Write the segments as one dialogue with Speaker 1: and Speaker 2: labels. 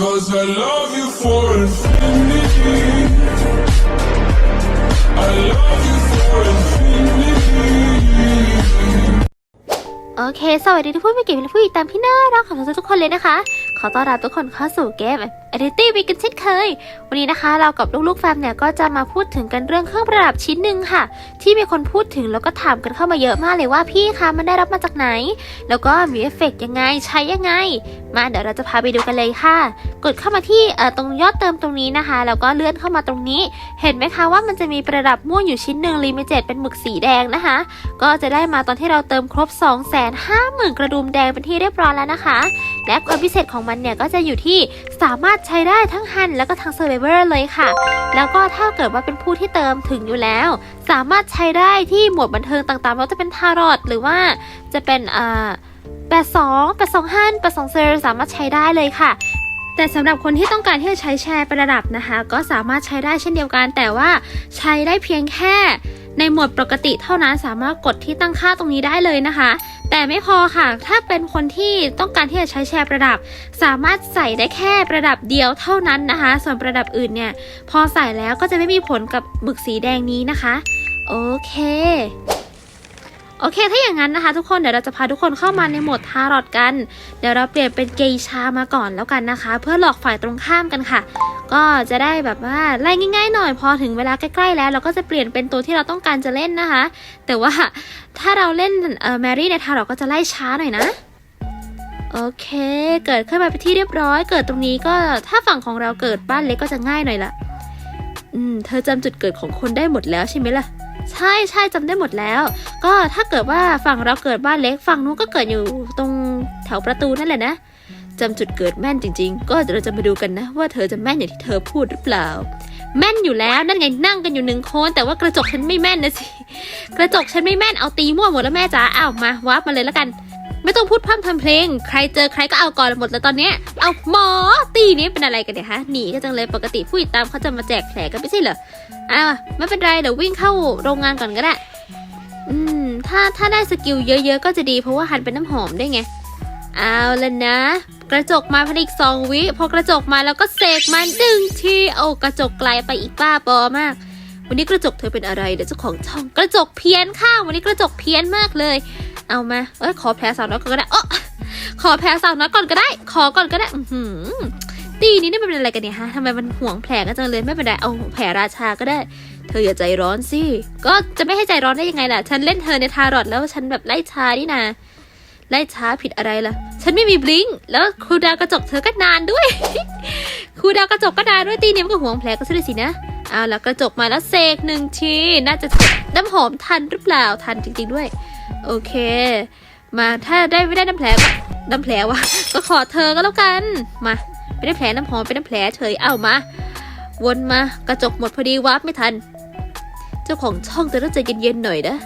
Speaker 1: Cause I love you for infinity. I love you for infinity.
Speaker 2: โอเค สวัสดีทุกผู้มีเกียรติและผู้ติดตามที่น่ารักของทุกๆคนเลยนะคะ ขอต้อนรับทุกคนเข้าสู่เกม Identity Week กันเช่นเคย วันนี้นะคะเรากับลูกๆแฟมเนี่ยก็จะมาพูดถึงกันเรื่องเครื่องประดับชิ้นหนึ่งค่ะ ที่มีคนพูดถึงแล้วก็ถามกันเข้ามาเยอะมากเลยว่าพี่คะมันได้รับมาจากไหน แล้วก็มีเอฟเฟกต์ยังไงใช้ยังไง มาเดี๋ยวเราจะพาไปดูกันเลยค่ะ กดเข้ามาที่เอ่อตรงยอดเติมตรงนี้นะคะ แล้วก็เลื่อนเข้ามาตรงนี้ เห็นไหมคะว่ามันจะมีประดับม่วงอยู่ชิ้นหนึ่งลิมิเต็ดเป็นหมึกสีแดงนะคะ ก็จะได้มาตอนที่เราเติมครบ 2 5 0 0 0 0กระดุมแดงเป็นที่เรียบร้อยแล้วนะคะ และความพิเศษของมันเนี่ยก็จะอยู่ที่สามารถใช้ได้ทั้งฮันแล้วก็ทั้งเซอร์เวอร์เลยค่ะ แล้วก็ถ้าเกิดว่าเป็นผู้ที่เติมถึงอยู่แล้ว สามารถใช้ได้ที่หมวดบันเทิงต่างๆไม่ว่าจะเป็นทารอตหรือว่าจะเป็นอ่า82 82ฮัน82เซอร์สามารถใช้ได้เลยค่ะแต่สำหรับคนที่ต้องการที่จะใช้แชร์ประดับนะคะ ก็สามารถใช้ได้เช่นเดียวกัน แต่ว่าใช้ได้เพียงแค่ในหมวดปกติเท่านั้นสามารถกดที่ตั้งค่าตรงนี้ได้เลยนะคะ แต่ไม่พอค่ะ ถ้าเป็นคนที่ต้องการที่จะใช้แชร์ประดับ สามารถใส่ได้แค่ประดับเดียวเท่านั้นนะคะ ส่วนประดับอื่นเนี่ย พอใส่แล้วก็จะไม่มีผลกับหมึกสีแดงนี้นะคะ โอเค โอเค ถ้าอย่างนั้นนะคะ ทุกคนเดี๋ยวเราจะพาทุกคนเข้ามาในโหมดทารอตกัน เดี๋ยวเราเปลี่ยนเป็นเกย์ชามาก่อนแล้วกันนะคะ เพื่อหลอกฝ่ายตรงข้ามกันค่ะ ก็จะได้แบบว่าไล่ง่าย ๆ หน่อยพอถึงเวลาใกล้ๆแล้ว เราก็จะเปลี่ยนเป็นตัวที่เราต้องการจะเล่นนะคะ แต่ว่าถ้าเราเล่นเอ่อแมรี่ในทารอตก็จะไล่ช้าหน่อยนะโอเค เกิดขึ้นมาเป็นที่เรียบร้อย เกิดตรงนี้ก็ถ้าฝั่งของเราเกิดบ้านเล็กก็จะง่ายหน่อยละอืม เธอจำจุดเกิดของคนได้หมดแล้วใช่ไหมล่ะ ใช่ใช่จำได้หมดแล้ว ก็ถ้าเกิดว่าฝั่งเราเกิดบ้านเล็กฝั่งนู้นก็เกิดอยู่ตรงแถวประตูนั่นแหละนะจำจุดเกิดแม่นจริง ๆ ก็เดี๋ยวเราจะมาดูกันนะ ว่าเธอจะแม่นอย่างที่เธอพูดหรือเปล่า แม่นอยู่แล้วนั่นไงนั่งกันอยู่หนึ่งคนแต่ว่ากระจกฉันไม่แม่นนะสิกระจกฉันไม่แม่นเอาตีมั่วหมดแล้วแม่จ๋าอ้าวมาวาร์ปมาเลยแล้วกัน ไม่ต้องพูดพร่ำทำเพลง ใครเจอใครก็เอาก่อนหมดแล้วตอนเนี้ยเอาหมอตีนี้เป็นอะไรกันเนี่ยฮะหนีกันจังเลยปกติผู้ติดตามเขาจะมาแจกแผลกันไม่ใช่เหรอ อ้าวไม่เป็นไรเดี๋ยววิ่งเข้าโรงงานก่อนก็ได้ อืม ถ้าถ้าได้สกิลเยอะๆ ก็จะดีเพราะว่าหันเป็นน้ำหอมได้ไง เอาละนะ กระจกมาภายในอีกสองวิพอกระจกมาแล้วก็เสกมันดึงทีโอ้กระจกไกลไปอีกป้าปอมาก วันนี้กระจกเธอเป็นอะไรเดี๋ยวเจ้าของช่อง กระจกเพี้ยนข้างวันนี้กระจกเพี้ยนมากเลย เอามาเอ้ยขอแผลสาวน้อยก่อนก็ได้โอ้ขอแผลสาวน้อยก่อนก็ได้ ขอก่อนก็ได้ อือหือ ตีนี้นี่มันเป็นอะไรกันเนี่ยฮะทำไมมันห่วงแผลกันจังเลยไม่เป็นไรเอาแผลราชาก็ได้ เธออย่าใจร้อนสิก็จะไม่ให้ใจร้อนได้ยังไงล่ะ ฉันเล่นเธอในทารอตแล้วฉันแบบไล่ช้านี่นาไล่ช้าผิดอะไรล่ะ ฉันไม่มีบลิงแล้วครูดาวกระจกเธอก็นานด้วย ครูดาวกระจกก็นานด้วยตีนี้มันก็ห่วงแผลก็ซะด้วยสินะเอาละกระจกมาแล้วเสกหนึ่งทีน่าจะน้ำหอมทันหรือเปล่าทันจริง ๆด้วย โอเค มาถ้าได้ไม่ได้น้ำแผลก็น้ำแผลวะก็ขอเธอก็แล้วกันมา ไม่ได้แผลน้ำหอมเป็นน้ำแผลเฉยเอามา วนมากระจกหมดพอดีวาร์ปไม่ทัน เจ้าของช่องเธอต้องใจเย็นๆหน่อยนะ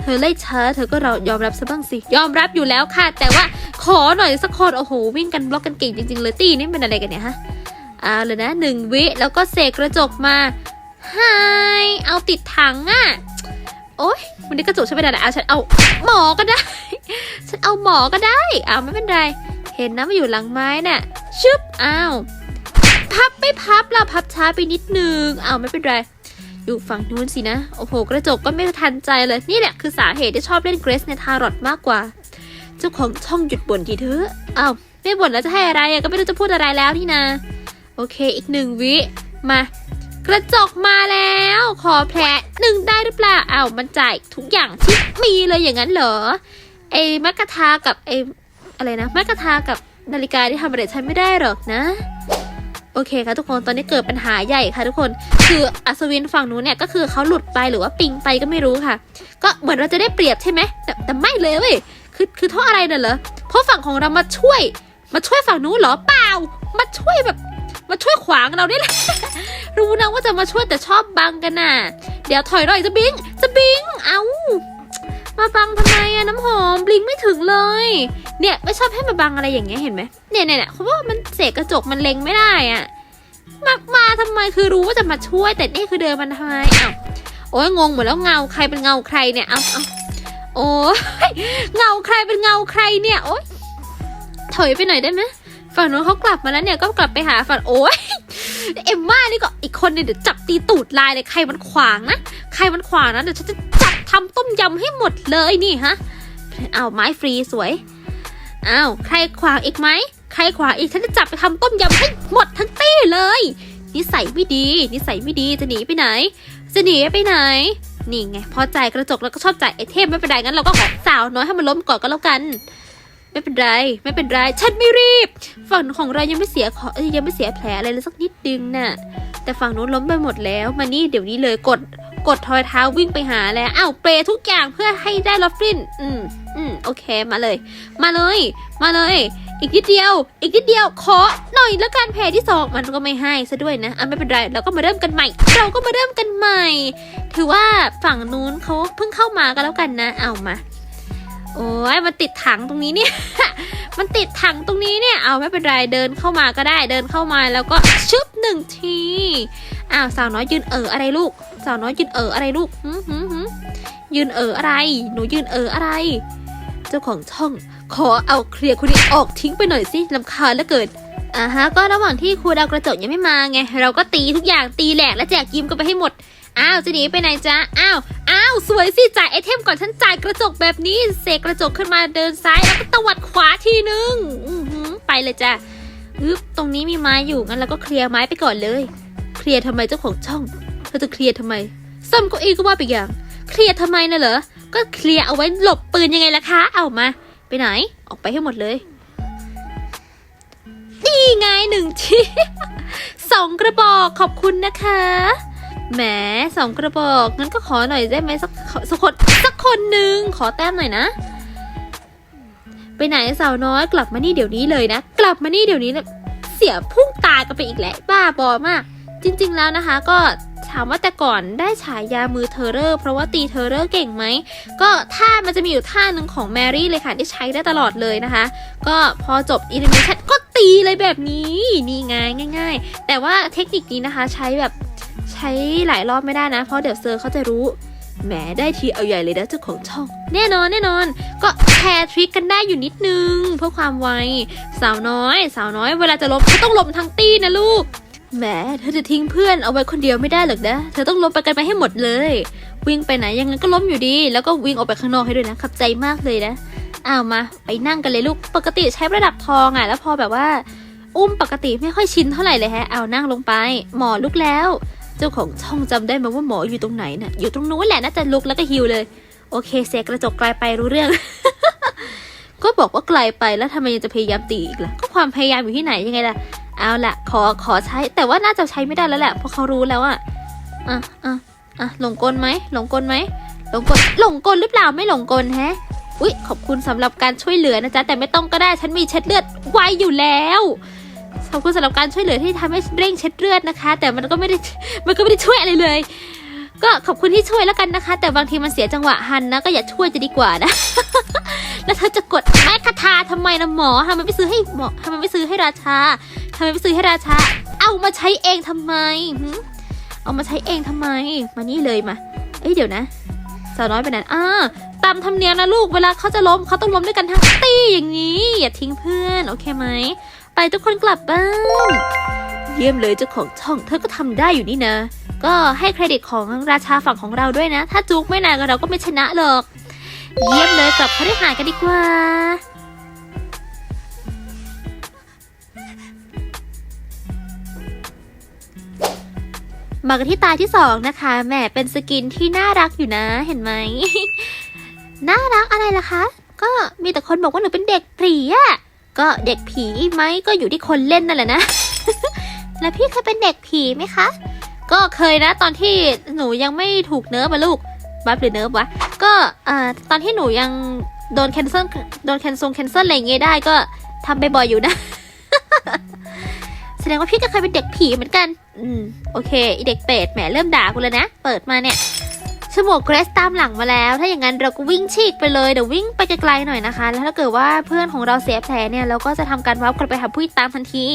Speaker 2: เธอไล่ช้าเธอก็เรายอมรับซะบ้างสิ ยอมรับอยู่แล้วค่ะ แต่ว่าขอหน่อยสักคนโอ้โหวิ่งกันบล็อกกันเก่งจริงๆเลยตีนี่เป็นอะไรกันเนี่ยฮะเอาเลยนะหนึ่งวิแล้วก็เสกกระจกมาไฮเอาติดถังอะ โอ๊ยวันนี้กระจกฉันไม่ได้นะเอาฉันเอาหมอก็ได้ ฉันเอาหมอก็ได้เอาไม่เป็นไร เห็นนะมาอยู่หลังไม้น่ะ ชึบอ้าว พับไม่พับเราพับช้าไปนิดนึงเอาไม่เป็นไร อยู่ฝั่งนู้นสินะ โอ้โห กระจกก็ไม่ทันใจเลย นี่แหละคือสาเหตุที่ชอบเล่นเกรสในทารอตมากกว่า เจ้าของช่องหยุดบ่นทีเถอะอ้าวไม่บ่นแล้วจะให้อะไรก็ไม่รู้จะพูดอะไรแล้วนี่นะ โอเค อีกหนึ่งวิ มา กระจกมาแล้ว ขอแผลหนึ่งได้หรือเปล่าเอ้ามันจ่ายทุกอย่างที่มีเลยอย่างนั้นเหรอไอ้มักกะทากับไอ้อะไรนะมักกะทากับนาฬิกาที่ทำอะไรฉันไม่ได้หรอกนะ โอเคค่ะทุกคนตอนนี้เกิดปัญหาใหญ่ค่ะทุกคน คืออัศวินฝั่งนู้นเนี่ยก็คือเขาหลุดไปหรือว่าปิงไปก็ไม่รู้ค่ะ ก็เหมือนเราจะได้เปรียบใช่ไหมแต่แต่ไม่เลยเว้ยคือคือเพราอะไรน่ะเหรอเพราะฝั่งของเรามาช่วย มาช่วยฝั่งนู้นเหรอเปล่า มาช่วยแบบ มาช่วยขวางเราได้แหละ รู้นะว่าจะมาช่วยแต่ชอบบังกันน่ะ เดี๋ยวถอยหน่อยจะบิง จะบิง เอามาบังทำไมอะน้ำหอมบลิงไม่ถึงเลย เนี่ยไม่ชอบให้มาบังอะไรอย่างเงี้ยเห็นไหมเนี่ยเนี่ยเนี่ยเขาบอกว่ามันเสกกระจกมันเล็งไม่ได้อะมามาทำไมคือรู้ว่าจะมาช่วยแต่นี่คือเดินมันทำไมอ้าวโอ้ยงงหมดแล้วเงาใครเป็นเงาใครเนี่ยเอาเอาโอ้ยเงาใครเป็นเงาใครเนี่ยโอ้ยถอยไปหน่อยได้ไหม ฝั่งนู้นเขากลับมาแล้วเนี่ยก็กลับไปหาฝั่งโอ้ยเอ็มม่านี่ก็อีกคนเนึงเดี๋ยวจับตีตูดลายเลยใครมันขวางนะใครมันขวางนะเดี๋ยวฉันจะจับทำต้มยำให้หมดเลยนี่ฮะเอาไม้ฟรีสวยเอาใครขวางอีกไหมใครขวางอีกฉันจะจับไปทำต้มยำให้หมดทั้งตี้เลยนิสัยไม่ดี นิสัยไม่ดีจะหนีไปไหน จะหนีไปไหน นี่ไง พอใจกระจกแล้วก็ชอบใจไอเทมไม่เป็นไรงั้นเราก็ขอสาวน้อยให้มันล้มก่อนก็แล้วกัน ไม่เป็นไรไม่เป็นไรฉันไม่รีบ ฝั่งของเรายังไม่เสียขอยังไม่เสียแผลอะไรเลยสักนิดนึงน่ะ แต่ฝั่งนู้นล้มไปหมดแล้วมานี่เดี๋ยวนี้เลยกดกดทอยเท้าวิ่งไปหาแล้วอ้าวเปรทุกอย่างเพื่อให้ได้ลอฟฟินอืมอืมโอเคมาเลย มาเลย มาเลย อีกนิดเดียว อีกนิดเดียวขอหน่อยแล้วกันแผลที่สองมันก็ไม่ให้ซะด้วยนะอะไม่เป็นไรเราก็มาเริ่มกันใหม่ เราก็มาเริ่มกันใหม่ ถือว่าฝั่งนู้นเขาเพิ่งเข้ามากันแล้วกันนะ เอามา โอ้ยมันติดถังตรงนี้เนี่ย มันติดถังตรงนี้เนี่ย เอาไม่เป็นไรเดินเข้ามาก็ได้เดินเข้ามาแล้วก็ชึบหนึ่งทีอ้าวสาวน้อยยืนเอออะไรลูก สาวน้อยยืนเอออะไรลูกหืมหืมหืมยืนเอออะไร หนูยืนเอออะไร เจ้าของช่อง ขอเอาเคลียร์คนนี้ออกทิ้งไปหน่อยสิลำคาญเหลือเกินอ่าฮะก็ระหว่างที่ครูดาวกระจกยังไม่มาไงเราก็ตีทุกอย่างตีแหลกและแจกยิ้มกันไปให้หมด อ้าวจะหนีไปไหนจ๊ะ อ้าว อ้าว สวยสิจ่ายไอเทมก่อนฉันจ่ายกระจกแบบนี้ เสกกระจกขึ้นมาเดินซ้ายแล้วก็ตวัดขวาทีนึงไปเลยจ้ะอึ๊บตรงนี้มีไม้อยู่งั้นเราก็เคลียร์ไม้ไปก่อนเลย เคลียร์ทำไมเจ้าของช่องเธอจะเคลียร์ทำไมซ่อมเก้าอี้ก็ว่าไปอย่าง เคลียร์ทำไมน่ะเหรอ ก็เคลียร์เอาไว้หลบปืนยังไงล่ะคะ เอามา ไปไหน ออกไปให้หมดเลย นี่ไงหนึ่งทีสองกระบอกขอบคุณนะคะ แหมสองกระบอกงั้นก็ขอหน่อยได้ไหมสักสักคนสักคนหนึ่งขอแต้มหน่อยนะ ไปไหนสาวน้อยกลับมานี่เดี๋ยวนี้เลยนะ กลับมานี่เดี๋ยวนี้นะเสียพุ่งตายกันไปอีกแล้วบ้าบอมาก จริง ๆ แล้วนะคะ ก็ถามว่าแต่ก่อนได้ฉายามือเทอร์เรอร์ เพราะว่าตีเทอร์เรอร์เก่งไหม ก็ท่ามันจะมีอยู่ท่าหนึ่งของแมรี่เลยค่ะที่ใช้ได้ตลอดเลยนะคะ ก็พอจบอิน m เ t ชันก็ตีเลยแบบนี้ นี่ไงง่าย ๆ แต่ว่าเทคนิคนี้นะคะใช้แบบ ใช้หลายรอบไม่ได้นะ เพราะเดี๋ยวเซอร์เขาจะรู้ แหมได้ทีเอาใหญ่เลยนะเจ้าของช่อง แน่นอนแน่นอน ก็แชร์ทริคกันได้อยู่นิดนึง เพื่อความไว สาวน้อย สาวน้อยเวลาจะล้มก็ต้องล้มทั้งตีนะลูก แหมเธอจะทิ้งเพื่อนเอาไว้คนเดียวไม่ได้หรอกนะ เธอต้องล้มไปกันไปให้หมดเลย วิ่งไปไหนยังไงก็ล้มอยู่ดี แล้วก็วิ่งออกไปข้างนอกให้ด้วยนะ ขับใจมากเลยนะเอามาไปนั่งกันเลยลูก ปกติใช้ระดับทองอะ แล้วพอแบบว่า อุ้มปกติไม่ค่อยชินเท่าไหร่เลยแฮะ เอานั่งลงไป หมอลุกแล้ว เจ้าของช่องจำได้ไหมว่าหมออยู่ตรงไหนน่ะ อยู่ตรงนู้นแหละน่าจะลุกแล้วก็ฮิวเลย โอเคเสียกระจกไกลไปรู้เรื่อง ก็บอกว่าไกลไปแล้วทำไมยังจะพยายามตีอีกล่ะ ก็ความพยายามอยู่ที่ไหนยังไงล่ะ เอาละขอขอใช้ แต่ว่าน่าจะใช้ไม่ได้แล้วแหละเพราะเขารู้แล้วอะอะอะอะหลงกลไหมหลงกลไหมหลงกลหลงกลหรือเปล่าไม่หลงกลแฮะอุ๊ยขอบคุณสำหรับการช่วยเหลือนะจ๊ะแต่ไม่ต้องก็ได้ฉันมีเช็ดเลือดไวอยู่แล้ว ขอบคุณสำหรับการช่วยเหลือที่ทำให้เร่งเช็ดเลือดนะคะ แต่มันก็ไม่ได้มันก็ไม่ได้ช่วยอะไรเลย ก็ขอบคุณที่ช่วยแล้วกันนะคะ แต่บางทีมันเสียจังหวะหันนะก็อย่าช่วยจะดีกว่านะ แล้วเธอจะกดแม่คาถาทำไมนะหมอทำไมไม่ซื้อให้หมอทำไมไม่ซื้อให้ราชาทำไมไม่ซื้อให้ราชา เอามาใช้เองทำไมเอามาใช้เองทำไม มานี่เลยมา เอ้ยเดี๋ยวนะสาวน้อยไปไหนอ่าตามธรรมเนียมนะลูก เวลาเขาจะล้มเขาต้องล้มด้วยกันทั้งตีอย่างนี้ อย่าทิ้งเพื่อน โอเคไหม ทุกคนกลับบ้าน เยี่ยมเลยเจ้าของช่องเธอก็ทำได้อยู่นี่นะ ก็ให้เครดิตของราชาฝั่งของเราด้วยนะ ถ้าจุกไม่นานเราก็ไม่ชนะหรอก เยี่ยมเลยกลับเขาได้หากันดีกว่ามากันที่ตาที่สองนะคะแหมเป็นสกินที่น่ารักอยู่นะ เห็นไหม น่ารักอะไรล่ะคะ ก็มีแต่คนบอกว่าหนูเป็นเด็กผีอะ ก็เด็กผีไหมก็อยู่ที่คนเล่นนั่นแหละนะ แล้วพี่เคยเป็นเด็กผีไหมคะ ก็เคยนะ ตอนที่หนูยังไม่ถูกเนิร์ฟอะลูกบัฟหรือเนิร์ฟวะ ก็อ่าตอนที่หนูยังโดนแคนเซิลโดนแคนซงแคนเซิลอะไรเงี้ยได้ก็ทำไปบ่อยอยู่นะ แสดงว่าพี่ก็เคยเป็นเด็กผีเหมือนกัน อืมโอเคไอเด็กเป็ดแหมเริ่มด่ากูแล้วนะ เปิดมาเนี่ย ฉมวกเกรสตามหลังมาแล้ว ถ้าอย่างนั้นเราก็วิ่งฉีกไปเลย เดี๋ยววิ่งไปไกลๆหน่อยนะคะ แล้วถ้าเกิดว่าเพื่อนของเราเสียแผลเนี่ยเราก็จะทำการวับกลับไปหาผู้ตามทันที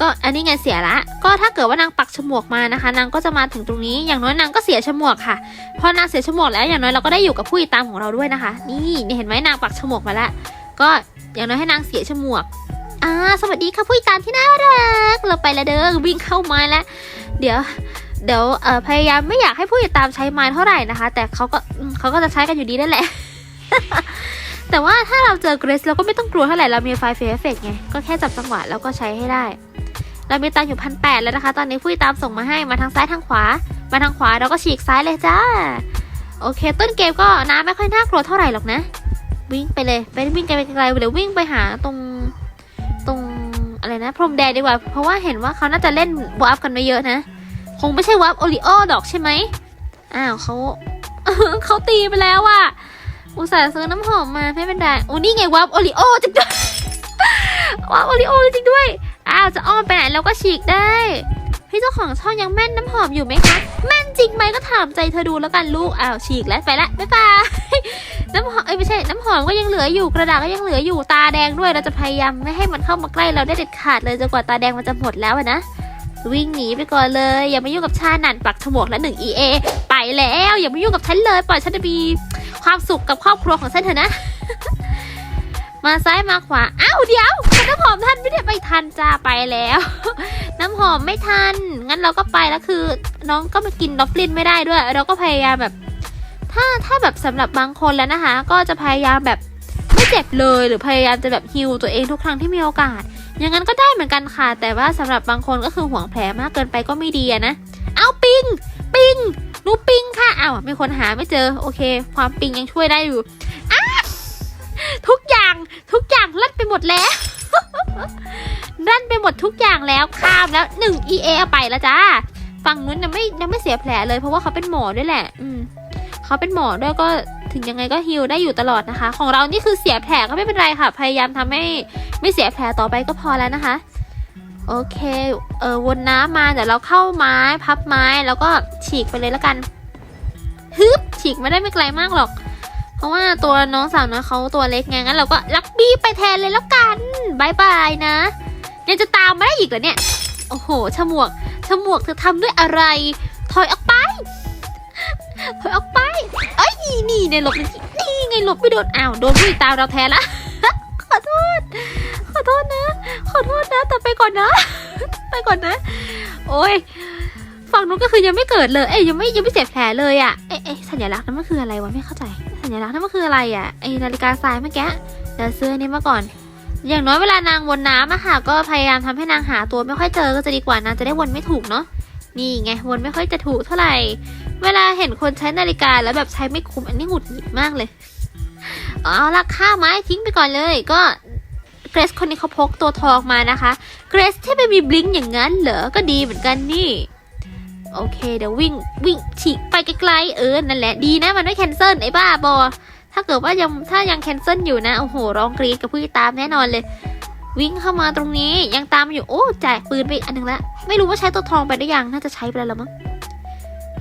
Speaker 2: ก็อันนี้ไงเสียละ ก็ถ้าเกิดว่านางปักฉมวกมานะคะ นางก็จะมาถึงตรงนี้ อย่างน้อยนางก็เสียฉมวกค่ะ พอนางเสียฉมวกแล้วอย่างน้อยเราก็ได้อยู่กับผู้ตามของเราด้วยนะคะ นี่เห็นไหมนางปักฉมวกมาแล้วก็อย่างน้อยให้นางเสียฉมวกอ่าสวัสดีค่ะผู้ตามที่น่ารัก เราไปละเด้อวิ่งเข้าม้แล้ว เดี๋ยว เดี๋ยวพยายามไม่อยากให้ผู้ติดตามใช้ไม้เท่าไหร่นะคะ แต่เขาก็เขาก็จะใช้กันอยู่ดีนั่นแหละ แต่ว่าถ้าเราเจอเกรซเราก็ไม่ต้องกลัวเท่าไหร่เรามีไฟเฟเฟเฟกไง ก็แค่จับจังหวะแล้วก็ใช้ให้ได้ เรามีตังอยู่พันแปดแล้วนะคะ ตอนนี้ผู้ติดตามส่งมาให้มาทางซ้ายทางขวา มาทางขวาเราก็ฉีกซ้ายเลยจ้า โอเค ต้นเกมก็น้ำไม่ค่อยน่ากลัวเท่าไหร่หรอกนะ วิ่งไปเลยไปวิ่งไกลๆไปเลยวิ่งไปหาตรงตรงอะไรนะพรมแดงดีกว่า เพราะว่าเห็นว่าเขาน่าจะเล่นวาร์ปกันไม่เยอะนะ งไม่ใช่วาร์ปโอริโอดอกใช่ไหมอ้าวเขาเขาตีไปแล้วอะอุตส่าห์ซื้อน้ำหอมมาไม่เป็นไรโอ้นี่ไงวาร์ปโอริโอจริงด้วยวาร์ปโอริโอจริงด้วย อ้าวจะอ้อมไปไหนเราก็ฉีกได้พี่เจ้าของช่องยังแม่นน้ำหอมอยู่ไหมคะ แม่นจริงไหมก็ถามใจเธอดูแล้วกันลูก อ้าวฉีกแล้วไปละบ๊ายบายน้ำหอมเอ้ยไม่ใช่ น้ำหอมก็ยังเหลืออยู่กระดาษก็ยังเหลืออยู่ตาแดงด้วยเราจะพยายามไม่ให้มันเข้ามาใกล้เราได้เด็ดขาดเลยจนกว่าตาแดงมันจะหมดแล้วนะ วิ่งหนีไปก่อนเลย อย่ามายุ่งกับชาหนันปักฉมวกและหนึ่ง EA ไปแล้ว อย่ามายุ่งกับฉันเลย ปล่อยฉันจะมีความสุขกับครอบครัวของฉันเถอะนะ มาซ้ายมาขวาอ้าวเดี๋ยวน้ำหอมท่านไม่ได้ไปทันจ้าไปแล้ว น้ำหอมไม่ทัน งั้นเราก็ไปแล้วคือ น้องก็มากินดอฟลินไม่ได้ด้วย เราก็พยายามแบบ ถ้าถ้าแบบสำหรับบางคนแล้วนะคะ ก็จะพยายามแบบไม่เจ็บเลยหรือพยายามจะแบบฮิวตัวเองทุกครั้งที่มีโอกาส อย่างนั้นก็ได้เหมือนกันค่ะ แต่ว่าสำหรับบางคนก็คือห่วงแผลมากเกินไปก็ไม่ดีนะ เอาปิง ปิงหนูปิงค่ะเอ้าวมีคนหาไม่เจอ โอเค ความปิงยังช่วยได้อยู่ทุกอย่างทุกอย่างลั่นไปหมดแล้วลั่นไปหมดทุกอย่างแล้วข้ามแล้วหนึ่ง EA เอาไปแล้วจ้าฝั่งนู้นยังไม่ยังไม่เสียแผลเลยเพราะว่าเขาเป็นหมอด้วยแหละ อืม เขาเป็นหมอด้วยก็ถึงยังไงก็ฮิลได้อยู่ตลอดนะคะ ของเรานี่คือเสียแผลก็ไม่เป็นไรค่ะ พยายามทำให้ไม่เสียแผลต่อไปก็พอแล้วนะคะ โอเค เออวนน้ำมาเดี๋ยวเราเข้าไม้พับไม้แล้วก็ฉีกไปเลยแล้วกันฮึบฉีกไม่ได้ไม่ไกลมากหรอก เพราะว่าตัวน้องสาวน้อยเขาตัวเล็กไงงั้นเราก็ลักบี้ไปแทนเลยแล้วกันบายบายนะยังจะตามมาได้อีกเหรอเนี่ย โอ้โหฉมวกฉมวกเธอทำด้วยอะไร ถอยออกไป ถอยออกไป นี่เนี่ยหลบนี่นี่ไงหลบไม่โดนอ้าวโดนผู้ติดตามเราแทนละขอโทษ ขอโทษนะ ขอโทษนะ แต่ไปก่อนนะ ไปก่อนนะ โอ้ยฝั่งนู้นก็คือยังไม่เกิดเลย เอ้ยยังไม่ยังไม่เจ็บแผลเลยอะเอ๊ะเอ๊ะสัญลักษณ์นั้นมันคืออะไรวะไม่เข้าใจ สัญลักษณ์นั้นมันคืออะไรอะไอนาฬิกาทรายเมื่อกี้เดี๋ยวซื้ออันนี้มาก่อน อย่างน้อยเวลานางวนน้ำอะค่ะ ก็พยายามทำให้นางหาตัวไม่ค่อยเจอก็จะดีกว่านางจะได้วนไม่ถูกเนาะนี่ไงวนไม่ค่อยจะถูกเท่าไหร่ เวลาเห็นคนใช้นาฬิกาแล้วแบบใช้ไม่คุ้มอันนี้หงุดหงิดมากเลย เอาละค่าไม้ทิ้งไปก่อนเลย ก็เกรซคนนี้เขาพกตัวทองมานะคะ เกรซที่ไม่มีบลิงอย่างนั้นเหรอ ก็ดีเหมือนกันนี่ โอเคเดี๋ยววิ่งวิ่งฉีกไปไกลๆเออ นั่นแหละดีนะมันไม่แคนเซิลไอ้บ้าบอ ถ้าเกิดว่ายังถ้ายังแคนเซิลอยู่นะ โอ้โห ร้องกรีดกับผู้ตามแน่นอนเลย วิ่งเข้ามาตรงนี้ยังตามอยู่ โอ้แจกปืนไปอันหนึงละ ไม่รู้ว่าใช้ตัวทองไปได้ยัง น่าจะใช้ไปแล้วมั้ง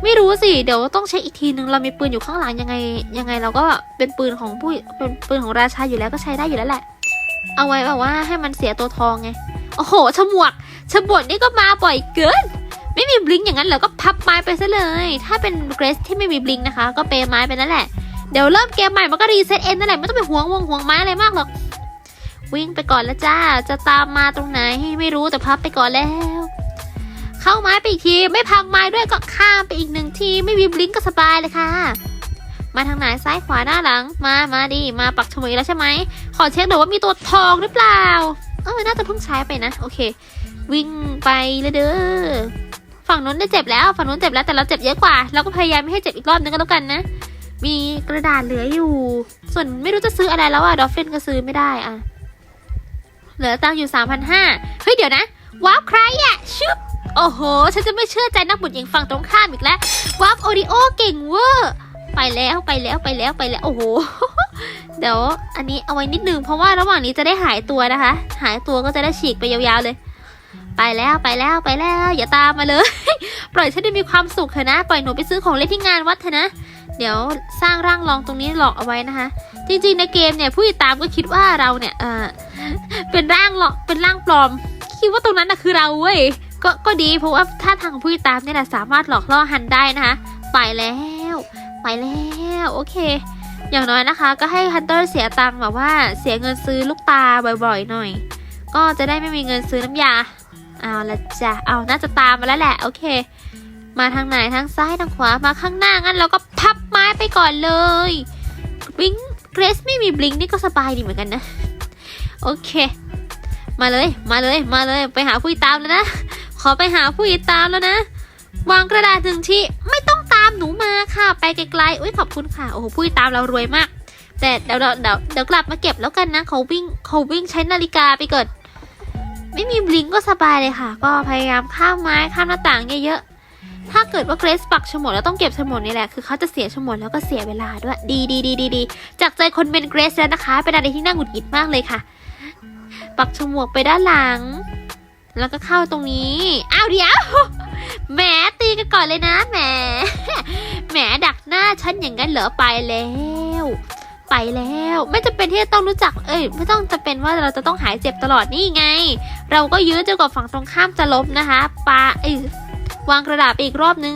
Speaker 2: ไม่รู้สิ เดี๋ยวต้องเช็คอีกทีนึง เรามีปืนอยู่ข้างหลังยังไง ยังไงเราก็เป็นปืนของผู้เป็นปืนของราชาอยู่แล้วก็ใช้ได้อยู่แล้วแหละ เอาไว้แบบว่าให้มันเสียตัวทองไง โอ้โห ฉมวก ฉมวกนี่ก็มาบ่อยเกิน ไม่มีบลิงอย่างนั้นเรอก็พับไม้ไปซะเลย ถ้าเป็นเกรสที่ไม่มีบลิงนะคะ ก็เปย์ไม้ไปนั่นแหละ เดี๋ยวเริ่มเกมใหม่มันก็รีเซ็ตเองนั่นแหละไม่ต้องไปห่วงวงห่วงไม้อะไรมากหรอก วิ่งไปก่อนแล้วจ้า จะตามมาตรงไหนไม่รู้แต่พับไปก่อนแล้ว เข้าไม้ไปอีกที ไม่พังไม้ด้วยก็ข้ามไปอีกหนึ่งที ไม่มีบลิงก์ก็สบายเลยค่ะ มาทางไหนซ้ายขวาหน้าหลัง มา มาดิ มาปักฉมวยแล้วใช่ไหม ขอเช็คหน่อยว่ามีตัวทองหรือเปล่า เออ น่าจะเพิ่งใช้ไปนะ โอเค วิ่งไปเลยเด้อ ฝั่งนู้นได้เจ็บแล้ว ฝั่งนู้นเจ็บแล้ว แต่เราเจ็บเยอะกว่า เราก็พยายามไม่ให้เจ็บอีกรอบนึงก็แล้วกันนะ มีกระดาษเหลืออยู่ ส่วนไม่รู้จะซื้ออะไรแล้วอะดอฟฟินก็ซื้อไม่ได้อะเหลือตังค์อยู่สามพันห้าเฮ้ย เดี๋ยวนะว้าวใครอะชึบ โอ้โห ฉันจะไม่เชื่อใจนักบุญหญิงฝั่งตรงข้ามอีกแล้วว้าวโอริโอเก่งเวอร์ไปแล้วไปแล้วไปแล้วไปแล้วโอ้โห เดี๋ยวอันนี้เอาไว้นิดนึงเพราะว่าระหว่างนี้จะได้หายตัวนะคะ หายตัวก็จะได้ฉีกไปยาวๆเลย ไปแล้วไปแล้วไปแล้ว อย่าตามมาเลย ปล่อยฉันได้มีความสุขเถอะนะ ปล่อยหนูไปซื้อของเล่นที่งานวัดเถอะนะ เดี๋ยวสร้างร่างรองตรงนี้หลอกเอาไว้นะคะ จริงๆในเกมเนี่ยผู้ติดตามก็คิดว่าเราเนี่ยเออเป็นร่างหลอกเป็นร่างปลอม คิดว่าตรงนั้นนะคือเราเว้ย ก็ก็ดีเพราะว่าท่าทางผู้ตามเนี่ยแหละสามารถหลอกล่อฮันได้นะคะ ไปแล้ว ไปแล้วโอเค อย่างน้อยนะคะ ก็ให้ฮันเตอร์เสียตังค์แบบว่าเสียเงินซื้อลูกตาบ่อยๆ หน่อย ก็จะได้ไม่มีเงินซื้อน้ำยาเอาละจ้ะเอาน่าจะตามมาแล้วแหละโอเค มาทางไหนทางซ้ายทางขวามาข้างหน้างั้นเราก็พับไม้ไปก่อนเลยบลิงเกรซไม่มีบลิงนี่ก็สบายดีเหมือนกันนะ โอเค มาเลยมาเลยมาเลยไปหาผู้ติดตามแล้วนะ ขอไปหาผู้ติดตามแล้วนะ วางกระดาษหนึ่งที่ไม่ต้องตามหนูมาค่ะ ไปไกลๆอุ้ยขอบคุณค่ะ โอ้โหผู้ติดตามเรารวยมาก แต่เดี๋ยวเดี๋ยวเดี๋ยวเดี๋ยวกลับมาเก็บแล้วกันนะเขาวิ่งเขาวิ่งใช้นาฬิกาไปเกิดไม่มีบลิงก์ก็สบายเลยค่ะ ก็พยายามข้ามไม้ข้ามหน้าต่างเยอะๆ ถ้าเกิดว่าเกรซปักฉมวกแล้วต้องเก็บฉมวกนี่แหละ คือเขาจะเสียฉมวกแล้วก็เสียเวลาด้วย ดีดีดีดีดีจากใจคนเป็นเกรซแล้วนะคะ เป็นอะไรที่น่าหงุดหงิดมากเลยค่ะ ปักฉมวกไปด้านหลัง แล้วก็เข้าตรงนี้ อ้าวเดี๋ยว แหมตีกันก่อนเลยนะแหม แหมดักหน้าฉันอย่างนั้นเหรอไปแล้ว ไปแล้ว ไม่จำเป็นที่จะต้องรู้จัก เอ้ย ไม่ต้องจะเป็นว่าเราจะต้องหายเจ็บตลอดนี่ไง เราก็ยื้อจนกว่าฝั่งตรงข้ามจะล้มนะคะ ปาไอ้ยวางกระดาษไปอีกรอบนึง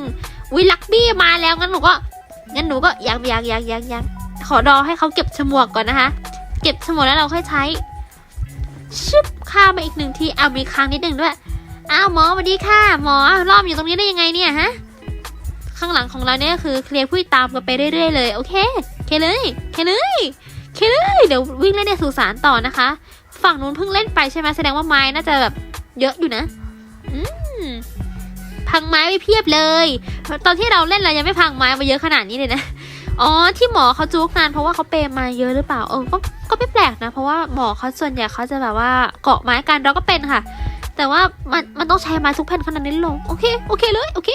Speaker 2: วิลักบี้มาแล้วงั้นหนูก็ งั้นหนูก็ยังยังยังยังยังขอรอให้เขาเก็บฉมวกก่อนนะคะ เก็บฉมวกแล้วเราค่อยใช้ ชึบข้ามมาอีกหนึ่งทีเอามีค้างนิดหนึ่งด้วยอ้าวหมอสวัสดีค่ะ หมอรอบอยู่ตรงนี้ได้ยังไงเนี่ยฮะข้างหลังของเราเนี่ยก็คือเคลียร์ผู้ติดตามกันไปเรื่อยๆเลยโอเคเคเลยเคเลยเคเลยเดี๋ยววิ่งเล่นในสุสานต่อนะคะ ฝั่งนู้นเพิ่งเล่นไปใช่ไหมแสดงว่าไม้น่าจะแบบเยอะอยู่นะอืมพังไม้ไปเพียบเลย ตอนที่เราเล่นเรายังไม่พังไม้มาเยอะขนาดนี้เลยนะ อ๋อที่หมอเขาจุกนานเพราะว่าเขาเปย์มาเยอะหรือเปล่าเออก็ก็ไม่แปลกนะ เพราะว่าหมอเขาส่วนใหญ่เขาจะแบบว่าเกาะไม้กันเราก็เป็นค่ะ แต่ว่ามันมันต้องใช้ไม้ทุกแผ่นขนาดนี้ลงโอเคโอเคเลยโอเค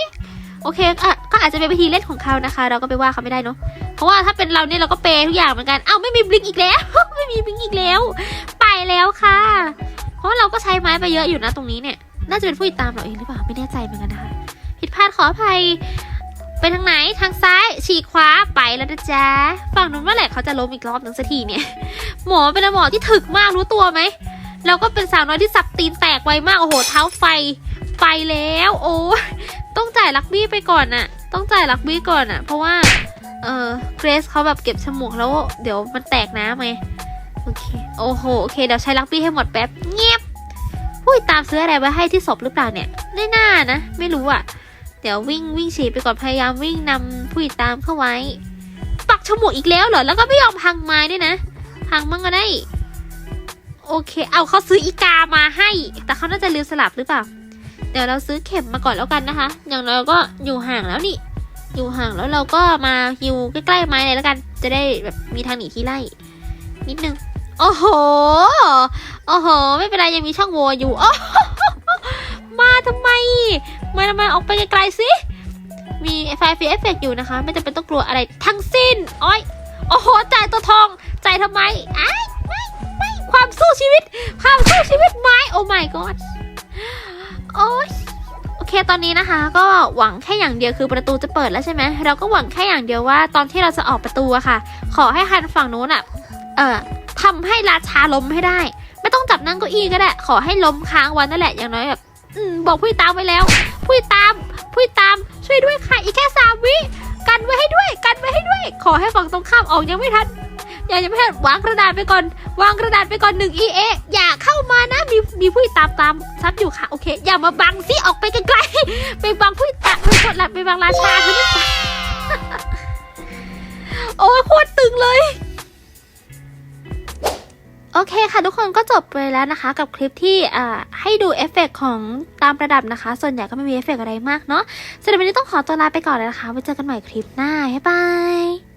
Speaker 2: โอเคอะก็อาจจะเป็นวิธีเล่นของเขานะคะ เราก็ไปว่าเขาไม่ได้เนาะเพราะว่าถ้าเป็นเราเนี่ยเราก็เปย์ทุกอย่างเหมือนกันเอ้าไม่มีบลิงก์อีกแล้ว ไม่มีบลิงก์อีกแล้ว ไปแล้วค่ะ เพราะเราก็ใช้ไม้ไปเยอะอยู่นะตรงนี้เนี่ยน่าจะเป็นผู้ติดตามเราเองหรือเปล่าไม่แน่ใจเหมือนกันนะคะผิดพลาดขออภัย ไปทางไหนทางซ้าย ฉีกขวาไปแล้วนะจ๊ะฝั่งนู้นเมื่อไหร่เขาจะล้มอีกรอบหนึ่งสักทีเนี่ย หมอเป็นหมอที่ถึกมากรู้ตัวไหมเราก็เป็นสาวน้อยที่สับตีนแตกไวมากโอ้โหเท้าไฟไปแล้ว โอ้ต้องจ่ายลักบี้ไปก่อนน่ะ ต้องจ่ายลักบี้ก่อนน่ะ เพราะว่าเออเกรซเขาแบบเก็บฉมวกแล้วเดี๋ยวมันแตกน้ำไงโอเคโอ้โหโอเคเดี๋ยวใช้ลักบี้ให้หมดแป๊บเงียบผู้ติดตามซื้ออะไรไว้ให้ที่ศพหรือเปล่าเนี่ยไม่น่านะ ไม่รู้อะ เดี๋ยววิ่งวิ่งฉีดไปก่อนพยายามวิ่งนำผู้ติดตามเข้าไว้ ปักฉมวกอีกแล้วเหรอ แล้วก็ไม่ยอมพังไม้ด้วยนะ พังมั่งก็ได้ โอเค เอาเขาซื้ออีกามาให้ แต่เขาน่าจะลืมสลับหรือเปล่า เดี๋ยวเราซื้อเข็มมาก่อนแล้วกันนะคะ อย่างน้อยก็อยู่ห่างแล้วนี่ อยู่ห่างแล้วเราก็มาฮิวใกล้ๆไม้เลยแล้วกัน จะได้แบบมีทางหนีที่ไล่ นิดนึง โอ้โห โอ้โห ไม่เป็นไรยังมีช่องโหว่อยู่ โอ้โห มาทำไมออกไปไกลๆสิ มีไฟฟีเอฟเฟกอยู่นะคะ ไม่จำเป็นต้องกลัวอะไรทั้งสิ้น อ้อยโอ้โหจ่ายตัวทองจ่ายทำไมอ้ไม่ไม่ความสู้ชีวิต ความสู้ชีวิตไม้โอ้ my god โอ้ยโอเคตอนนี้นะคะ ก็หวังแค่อย่างเดียวคือประตูจะเปิดแล้วใช่ไหมเราก็หวังแค่อย่างเดียวว่าตอนที่เราจะออกประตูอะค่ะ ขอให้ฮันฝั่งนู้นอะเอ่อทำให้ราชาล้มให้ได้ ไม่ต้องจับนั่งเก้าอี้ก็ได้ ขอให้ล้มค้างวันนั่นแหละอย่างน้อยแบบ อืมบอกผู้ติดตามไว้แล้ว ผู้ติดตาม ผู้ติดตาม ช่วยด้วยค่ะ อีกแค่สามวิ กันไว้ให้ด้วย กันไว้ให้ด้วย ขอให้ฝั่งตรงข้ามออกยังไม่ทันอย่ายังไม่ทันวางกระดาษไปก่อน วางกระดาษไปก่อนหนึ่ง EA อย่าเข้ามานะ มีมีผู้ติดตามตามซับอยู่ค่ะ โอเค อย่ามาบังสิ ออกไปไกลๆ ไปบังผู้ติดตามไปกดหลับไปบังราชาเขาดีกว่าโอ้ยโคตรตึงเลย โอเคค่ะทุกคนก็จบไปแล้วนะคะ กับคลิปที่อ่าให้ดูเอฟเฟกต์ของตามระดับนะคะ ส่วนใหญ่ก็ไม่มีเอฟเฟกต์อะไรมากเนาะสำหรับวันนี้ต้องขอตัวลาไปก่อนเลยนะคะไว้เจอกันใหม่คลิปหน้า บ๊ายบาย